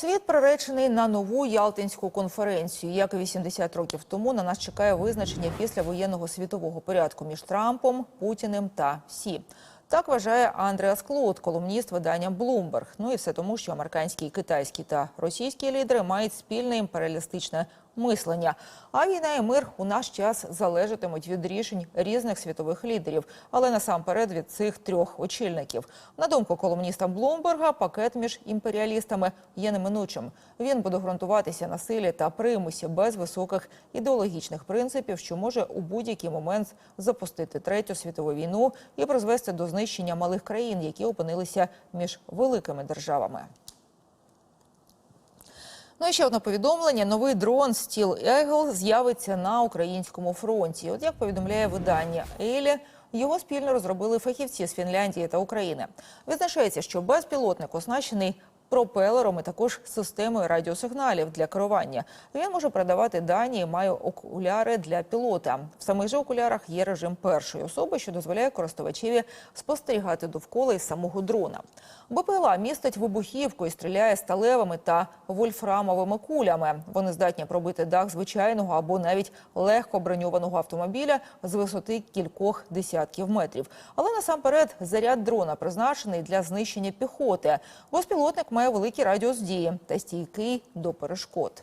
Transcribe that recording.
Світ приречений на нову Ялтинську конференцію. Як і 80 років тому на нас чекає визначення після воєнного світового порядку між Трампом, Путіним та Сі. Так вважає Андреас Клод, колумніст видання Bloomberg. Ну і все тому, що американські, китайські та російські лідери мають спільне імперіалістичне мислення. А війна і мир у наш час залежатимуть від рішень різних світових лідерів, але насамперед від цих трьох очільників. На думку колумніста Блумберга, пакет між імперіалістами є неминучим. Він буде ґрунтуватися на силі та примусі без високих ідеологічних принципів, що може у будь-який момент запустити третю світову війну і призвести до знищення малих країн, які опинилися між великими державами. Ну і ще одне повідомлення: новий дрон Стіл Егл з'явиться на українському фронті. От як повідомляє видання Елі. Його спільно розробили фахівці з Фінляндії та України. Визначається, що безпілотник оснащений пропелером і також системою радіосигналів для керування. Він може передавати дані і має окуляри для пілота. В самих же окулярах є режим першої особи, що дозволяє користувачеві спостерігати довкола із самого дрона. БПЛА містить вибухівку і стріляє сталевими та вольфрамовими кулями. Вони здатні пробити дах звичайного або навіть легко броньованого автомобіля з висоти кількох десятків метрів. Але насамперед заряд дрона призначений для знищення піхоти. Безпілотник має великий радіус дії та стійкий до перешкод.